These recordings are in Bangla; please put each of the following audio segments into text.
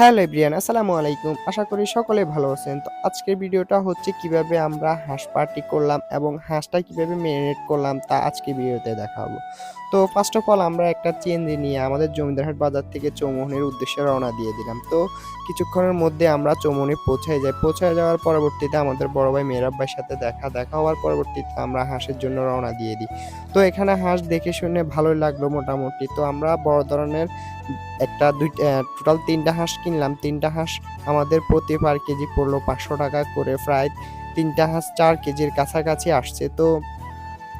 হ্যালো এভরিয়ান আসসালামু আলাইকুম। আশা করি সকলে ভালো আছেন। তো আজকের ভিডিওটা হচ্ছে কীভাবে আমরা হাঁস পার্টি করলাম এবং হাঁসটা কীভাবে মেরিনেট করলাম তা আজকে ভিডিওতে দেখাবো। তো ফার্স্ট অফ অল আমরা একটা চেঞ্জি নিয়ে আমাদের জমিদারহাট বাজার থেকে চৌমোহনের উদ্দেশ্যে রওনা দিয়ে দিলাম। তো কিছুক্ষণের মধ্যে আমরা চৌমোহনে পৌঁছায় যাই। পৌঁছায় যাওয়ার পরবর্তীতে আমাদের বড় ভাই মেহরাব ভাইয়ের সাথে দেখা দেখা হওয়ার পরবর্তীতে আমরা হাঁসের জন্য রওনা দিয়ে দিই। তো এখানে হাঁস দেখে শুনে ভালোই লাগল মোটামুটি। তো আমরা বড় ধরনের একটা দুই টোটাল তিনটা হাঁস কিনলাম। তিনটা হাঁস আমাদের প্রতি পার কেজি পড়ল পাঁচশো টাকা করে। প্রায় তিনটা হাঁস চার কেজির কাছাকাছি আসছে। তো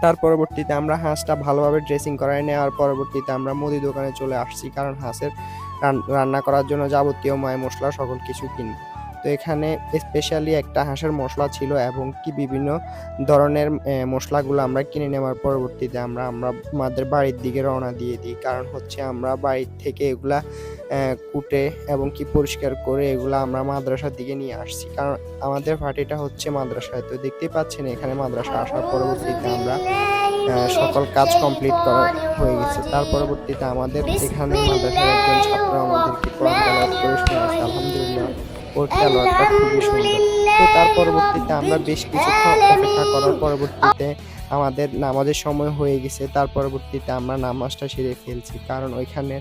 তার পরবর্তীতে আমরা হাঁসটা ভালোভাবে ড্রেসিং করাই নেওয়ার পরবর্তীতে আমরা মুদি দোকানে চলে আসছি। কারণ হাঁসের রান- রান্না করার জন্য যাবতীয় ময় মশলা সকল কিছু কিনব। তো এখানে স্পেশালি একটা হাঁসের মশলা ছিল এবং কি বিভিন্ন ধরনের মশলাগুলো আমরা কিনে নেওয়ার পরবর্তীতে আমরা আমরা আমাদের বাড়ির দিকে রওনা দিয়ে দিই। কারণ হচ্ছে আমরা বাড়ির থেকে এগুলা কুটে এবং কি পরিষ্কার করে এগুলা আমরা মাদ্রাসার দিকে নিয়ে আসছি। কারণ আমাদের পার্টিটা হচ্ছে মাদ্রাসায় তো দেখতেই পাচ্ছেন এখানে মাদ্রাসা আসার পরবর্তীতে আমরা সকল কাজ কমপ্লিট করা হয়ে গেছে। তার পরবর্তীতে আমাদের এখানে মাদ্রাসার একজন ছাত্র আমাদেরকে করে শোনাচ্ছে আলহামদুলিল্লাহ। ওর তেলাওয়াতটা খুবই সুন্দর তো তার পরবর্তীতে আমরা বেশ কিছুক্ষণ অপেক্ষা করার পরবর্তীতে আমাদের নামাজের সময় হয়ে গেছে। তার পরবর্তীতে আমরা নামাজটা সেরে ফেলছি। কারণ ওইখানে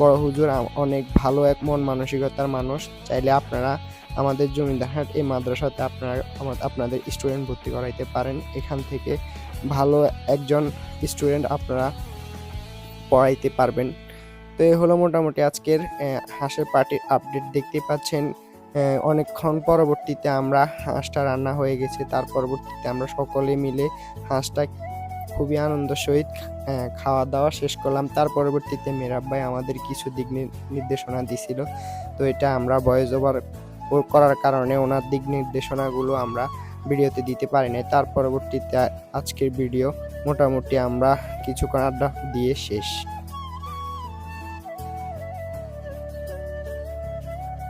বড় হুজুর অনেক ভালো এক মন মানসিকতার মানুষ। চাইলে আপনারা আমাদের জমিদারহাট এই মাদ্রাসাতে আপনারা আপনাদের স্টুডেন্ট ভর্তি করাইতে পারেন। এখান থেকে ভালো একজন স্টুডেন্ট আপনারা পড়াইতে পারবেন। তো এই হলো মোটামুটি আজকের হাঁসের পার্টির আপডেট দেখতে পাচ্ছেন। অনেকক্ষণ পরবর্তীতে আমরা হাঁসটা রান্না হয়ে গেছে। তার পরবর্তীতে আমরা সকলে মিলে হাঁসটা খুবই আনন্দ সহিত খাওয়া দাওয়া শেষ করলাম। তার পরবর্তীতে মেরাব ভাই আমাদের কিছু দিক নির্দেশনা দিছিল। তো এটা আমরা ভয়েস ওভার করার কারণে ওনার দিক নির্দেশনাগুলো আমরা ভিডিওতে দিতে পারি নাই। তার পরবর্তীতে আজকের ভিডিও মোটামুটি আমরা কিছুক্ষণ আড্ডা দিয়ে শেষ